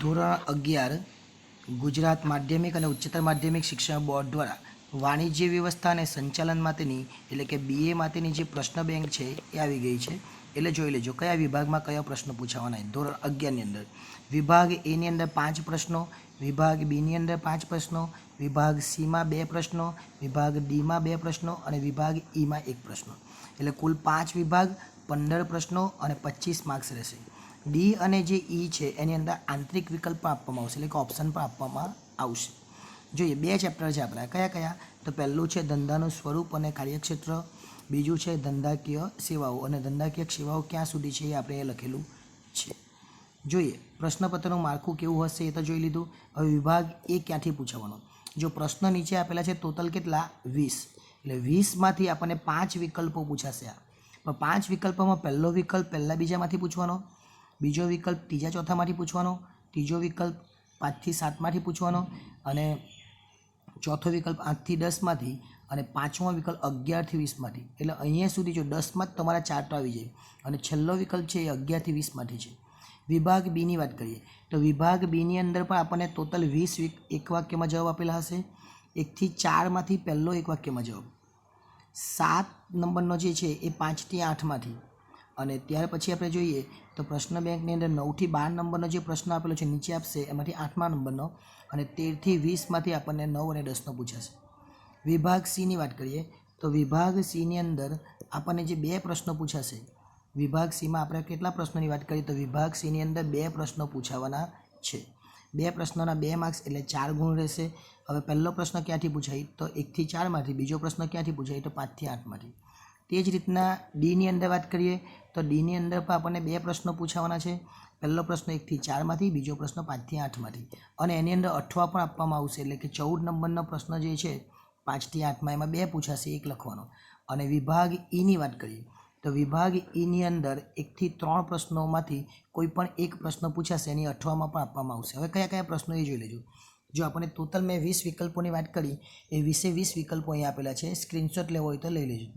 ધોરણ અગિયાર, ગુજરાત માધ્યમિક અને ઉચ્ચતર માધ્યમિક શિક્ષણ બોર્ડ દ્વારા વાણિજ્ય વ્યવસ્થા અને સંચાલન માટેની, એટલે કે બીએ માટેની જે પ્રશ્ન બેંક છે એ આવી ગઈ છે. એટલે જોઈ લેજો, કયા વિભાગમાં કયા પ્રશ્નો પૂછાવાના ધોરણ અગિયારની અંદર. વિભાગ એની અંદર પાંચ પ્રશ્નો, વિભાગ બીની અંદર પાંચ પ્રશ્નો, વિભાગ સીમાં બે પ્રશ્નો, વિભાગ ડીમાં બે પ્રશ્નો અને વિભાગ ઈમાં એક પ્રશ્નો. એટલે કુલ પાંચ વિભાગ, પંદર પ્રશ્નો અને પચીસ માર્ક્સ રહેશે. ડી અને જે ઈ છે, એની અંદર આંતરિક વિકલ્પ પણ આપવામાં આવશે, એટલે કે ઓપ્શન પણ આપવામાં આવશે. જોઈએ, બે ચેપ્ટર છે આપણા. કયા કયા? તો પહેલું છે ધંધાનું સ્વરૂપ અને કાર્યક્ષેત્ર. બીજું છે ધંધાકીય સેવાઓ. અને ધંધાકીય સેવાઓ ક્યાં સુધી છે એ આપણે એ લખેલું છે. જોઈએ, પ્રશ્નપત્રનું માળખું કેવું હશે એ તો જોઈ લીધું. હવે વિભાગ એ ક્યાંથી પૂછવાનો? જો પ્રશ્ન નીચે આપેલા છે, ટોટલ કેટલા? વીસ. એટલે વીસમાંથી આપણને પાંચ વિકલ્પો પૂછાશે આ. પણ પાંચ વિકલ્પોમાં પહેલો વિકલ્પ પહેલાં બીજામાંથી પૂછવાનો. બીજો વિકલ્પ ત્રીજા ચોથામાંથી પૂછવાનો, ત્રીજો વિકલ્પ પાંચથી સાતમાંથી પૂછવાનો અને ચોથો વિકલ્પ આઠથી દસમાંથી અને પાંચમો વિકલ્પ અગિયારથી વીસમાંથી. એટલે અહીંયા સુધી જો દસમાં જ તમારા ચાર તો આવી જાય અને છેલ્લો વિકલ્પ છે એ અગિયારથી વીસમાંથી છે. વિભાગ બીની વાત કરીએ, તો વિભાગ બીની અંદર પણ આપણને ટોટલ વીસ એક વાક્યમાં જવાબ આપેલા હશે. એકથી ચારમાંથી પહેલો એક વાક્યમાં જવાબ. સાત નંબરનો જે છે એ પાંચથી આઠમાંથી. અને ત્યાર પછી આપણે જોઈએ તો પ્રશ્ન બેંકની અંદર નવથી બાર નંબરનો જે પ્રશ્ન આપેલો છે, નીચે આપશે એમાંથી આઠમા નંબરનો અને તેરથી વીસમાંથી આપણને નવ અને દસનો પૂછાશે. વિભાગ સીની વાત કરીએ તો વિભાગ સીની અંદર આપણને જે બે પ્રશ્નો પૂછાશે, વિભાગ સીમાં આપણે કેટલા પ્રશ્નોની વાત કરીએ તો વિભાગ સીની અંદર બે પ્રશ્નો પૂછાવાના છે. બે પ્રશ્નોના બે માર્ક્સ એટલે ચાર ગુણ રહેશે. હવે પહેલો પ્રશ્ન ક્યાંથી પૂછાય તો એકથી ચારમાંથી, બીજો પ્રશ્ન ક્યાંથી પૂછાય તો પાંચથી આઠમાંથી. તે જ રીતના ડીની અંદર વાત કરીએ, તો ડીની અંદર પણ આપણને બે પ્રશ્નો પૂછાવાના છે. પહેલો પ્રશ્ન એકથી ચારમાંથી બીજો પ્રશ્ન પાંચથી આઠમાંથી અને એની અંદર અઠવા પણ આપવામાં આવશે, એટલે કે ચૌદ નંબરનો પ્રશ્ન જે છે પાંચથી આઠમાં એમાં બે પૂછાશે, એક લખવાનો. અને વિભાગ ઈની વાત કરીએ, તો વિભાગ ઈની અંદર એકથી ત્રણ પ્રશ્નોમાંથી કોઈ પણ એક પ્રશ્ન પૂછાશે, એની અઠવામાં પણ આપવામાં આવશે. હવે કયા કયા પ્રશ્નો એ જોઈ લેજો. જો આપણે ટોટલ મેં વીસ વિકલ્પોની વાત કરી, એ વીસે વીસ વિકલ્પો અહીં આપેલા છે. સ્ક્રીનશોટ લેવો હોય તો લઈ લેજો.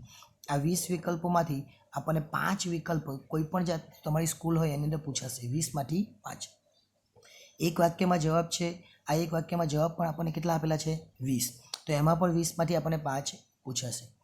આ વીસ વિકલ્પોમાંથી આપણને પાંચ વિકલ્પ કોઈ પણ જાત, તમારી સ્કૂલ હોય એની અંદર પૂછાશે. વીસમાંથી પાંચ. એક વાક્યમાં જવાબ છે, આ એક વાક્યમાં જવાબ પણ આપણને કેટલા આપેલા છે? વીસ. તો એમાં પણ વીસમાંથી આપણને પાંચ પૂછાશે.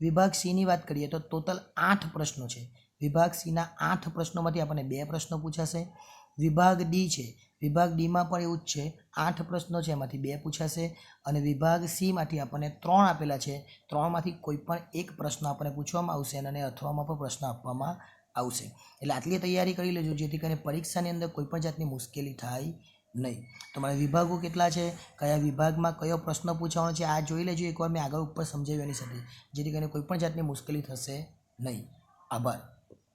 વિભાગ સીની વાત કરીએ તો ટોટલ આઠ પ્રશ્નો છે. વિભાગ સીના આઠ પ્રશ્નોમાંથી આપણને બે પ્રશ્નો પૂછાશે. વિભાગ ડી છે. વિભાગ ડીમાં પણ એવું જ છે. આઠ પ્રશ્નો છે એમાંથી બે પૂછાશે અને વિભાગ સીમાંથી આપણને ત્રણ આપેલા છે. ત્રણમાંથી કોઈ પણ એક પ્રશ્ન આપણને પૂછવામાં આવશે અને અથવામાં પણ પ્રશ્ન આપવામાં આવશે. એટલે આટલી તૈયારી કરી લેજો, જેથી કરીને પરીક્ષાની અંદર કોઈ પણ જાતની મુશ્કેલી થાય નહીં. તમારા વિભાગો કેટલા છે? કયા વિભાગમાં કયો પ્રશ્ન પૂછવાનો છે? આ જોઈ લેજો. એકવાર મેં આગળ ઉપર સમજાવી એની સાથે. જેથી કરીને કોઈ પણ જાતની મુશ્કેલી થશે નહીં. આભાર.